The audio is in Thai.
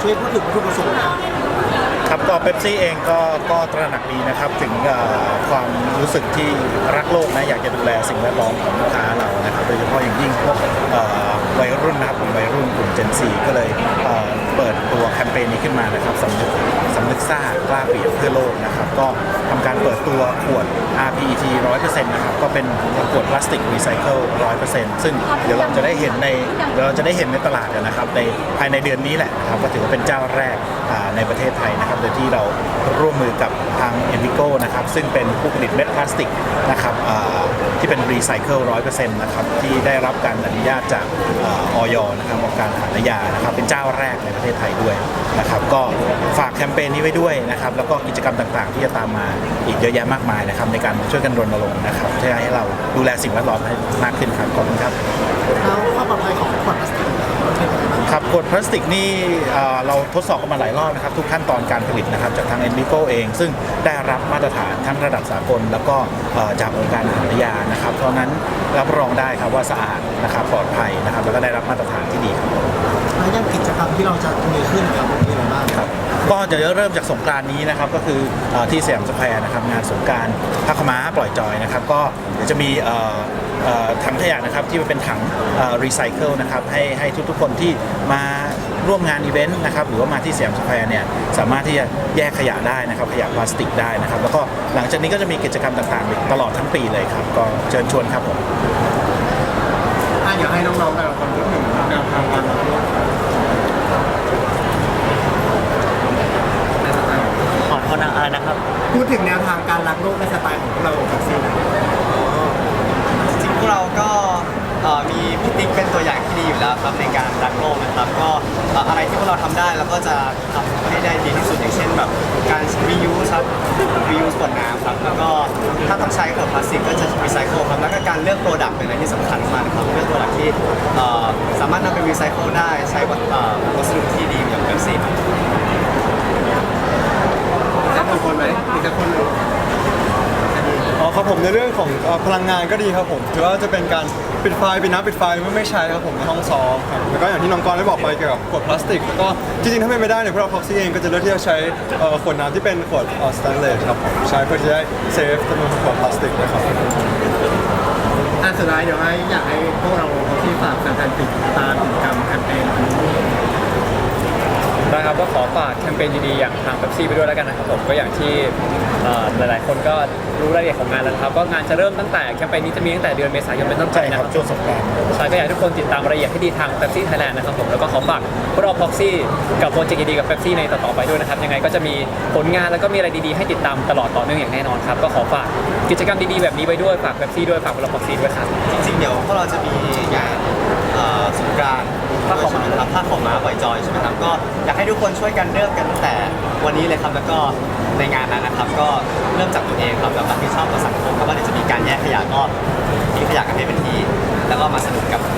ช่วยพูดถึงวัตถุประสงค์ครับก็เป๊ปซี่เองก็ก็ตระหนักดีนะครับถึงความรู้สึกที่รักโลกนะอยากจะดูแลสิ่งแวดล้อมของลูกค้าเรานะครับโดยเฉพาะอย่างยิ่งพวกวัยรุ่นนะครับกลุ่มวัยรุ่นกลุ่ม Gen Z ก็เลยเอ่อเปิดตัวแคมเปญนี้ขึ้นมานะครับสำนึกสำนึกซ่ากล้าเปลี่ยนเพื่อโลกนะครับ ก็ทำการเปิดตัวขวด RPET 100%นะครับ ก็เป็นขวดพลาสติกรีไซเคิล100%ซึ่งเดี๋ยวเราจะได้เห็นในเดี๋ยวเราจะได้เห็นในตลาดนะครับในภายในเดือนนี้แหละนะครับก็ถือว่าเป็นเจ้าแรกอ่าในประเทศไทยนะครับโดยที่เราร่วมมือกับทาง e n v i g o นะครับซึ่งเป็นผู้ผลิตเม็ดพลาสติกนะครับอ่า ที่เป็นรีไซเคิล100%นะครับที่ได้รับการอนุญาตจากอออยนะครับองค์การอาหารและยานะครับเป็นเจ้าแรกในประเทศไทยด้วยนะครับก็ฝากแคมเปญนี้ไว้ด้วยนะครับแล้วก็กิจกรรมต่างๆ ที่จะตามมาอีกเยอะแยะมากมายนะครับในการช่วยกันรณรงค์นะครับเพื่อให้เราดูแลสิ่งแวดล้อมให้มากขึ้นครับขอบคุณครับแล้วความปลอดภัยของขวดพลาสติก ครับขวดพลาสติกนี่เอ่อเราทดสอบกันมาหลายรอบนะครับ ทุกขั้นตอนการผลิตนะครับ จากทาง e n v i g o เอง ซึ่งได้รับมาตรฐานทั้งระดับสากล แล้วก็เอ่อจากองค์การอาหารและยานะครับ เพราะฉะนั้นรับรองได้ครับว่าสะอาดนะครับปลอดภัยนะครับ แล้วก็ได้รับมาตรฐานที่ดีครับแล้วยังกิจกรรมที่เราจะมีขึ้นนะครับมีอะไรบ้างครับก็จะเริ่มจากสงกรานต์นี้นะครับก็คือเอ่อที่สยามสแควร์นะครับงานสงกรารพักม้าปล่อยจอยนะครับ ก็เดี๋ยวจะมีเอ่อเอ่อ ถังขยะนะครับที่มันเป็นถังรีไซเคิลนะครับให้ให้ทุกๆคนที่มาร่วมงานอีเวนต์นะครับหรือว่ามาที่สยามสแควร์เนี่ยสามารถที่จะแยกขยะได้นะครับขยะพลาสติกได้นะครับ แล้วก็หลังจากนี้ก็จะมีกิจกรรมต่างๆ ตลอดทั้งปีเลยครับ ก็เชิญชวนครับผมอะเดี๋ยวให้น้องๆแต่ละคนพูดถึงแนวทางการรับโลกขอโทษนะอนะครับพูดถึงแนวทางการรักโลกในสไตล์ของเราแท็กซี่จริงๆพวกเราก็เอ่อมีพี่ ติ๊กเป็นตัวอย่างที่ดีอยู่แล้วครับในการรักโลกนะครับ ก็เอ่ออะไรที่พวกเราทำได้เราก็จะทำให้ได้ดีที่สุดอย่างเช่นแบบการ reuse ครับ reuse ขวดน้ำครับแล้วก็ถ้าต้องใช้ขวดพลาสติกก็จะ recycle ครับแล้วก็การเลือก product เป็นอะไรที่สำคัญมากนะครับเลือก product ที่เอ่อสามารถนำไป recycle ได้ใช้วัสเอ่อวัสดุที่ดีอย่างแบบซีครับ สักคนไหมอีกสักคนหนึ่ง อ๋อครับผมในเรื่องของเอ่อพลังงานก็ดีครับผมถือว่าจะเป็นการปิดไฟปิดน้ำปิดไฟเมื่อไม่ใช้ครับผมในห้องซ้อมครับแล้วก็อย่างที่น้องกรณ์ได้บอกไปเกี่ยวกับขวดพลาสติกแล้วก็จริงๆถ้าเป็นไม่ได้เนี่ยพวกเราพ็อกซี่เองก็จะเลือกที่จะใช้เอ่อขวดน้ำที่เป็นขวดสแตนเลสครับผมใช้เพื่อที่จะได้เซฟจำนวนขวดพลาสติกนะครับอะสุดท้ายเดี๋ยวให้อยากให้พวกเราที่ฝากแฟนๆติดตามกิจกรรมแคมเปญ อันนี้นะครับก็ขอฝากแคมเปญดีๆอย่างทางเ e p ซี่ไปด้วยแล้วกันนะครับผมก็อย่างที่เอ่อหลายๆ คนก็รู้รายละเอียดของงานแล้วนะครับก็งานจะเริ่มตั้งแต่แคมเปญนี้จะมีตั้งแต่เดือนเมษายนเป็นต้นไปใช่นะคครัรับบช่วงสงกรานต์ใช่ก็อยากให้ทุกคนติดตามรายละเอียดให้ดีทางเ e p ซี่ไทยแลนด์นะครับผมแล้วก็ขอฝากพวกเราพ็อกซี่กับโปรเจกต์ดีๆกับเ e p ซี่ในต่อๆไปด้วยนะครับยังไงก็จะมีผลงานแล้วก็มีอะไรดีๆให้ติดตามตลอดต่อเนื่องอย่างแน่นอนครับก็ขอฝากกิจกรรมดีๆแบบนี้ไว้ด้วยฝากเ e p ซี่ด้วยฝากพวกเราพ็อกซี่ด้วยครับ จริงๆเดี๋ยวพวกเราจะมีงาน ก็อยากให้ทุกคนช่วยกันเริ่มกันตั้งแต่วันนี้เลยครับแล้วก็ในงานนั้นนะครับ ก็เริ่มจากตัวเองครับแล้วรับผิดชอบต่อสังคมครับว่าเดี๋ยวจะมีการแยกขยะก็ทิ้งขยะกันให้เป็นทีแล้วก็มาสนุกกับในงานขอบคุณครับขอบคุณครับ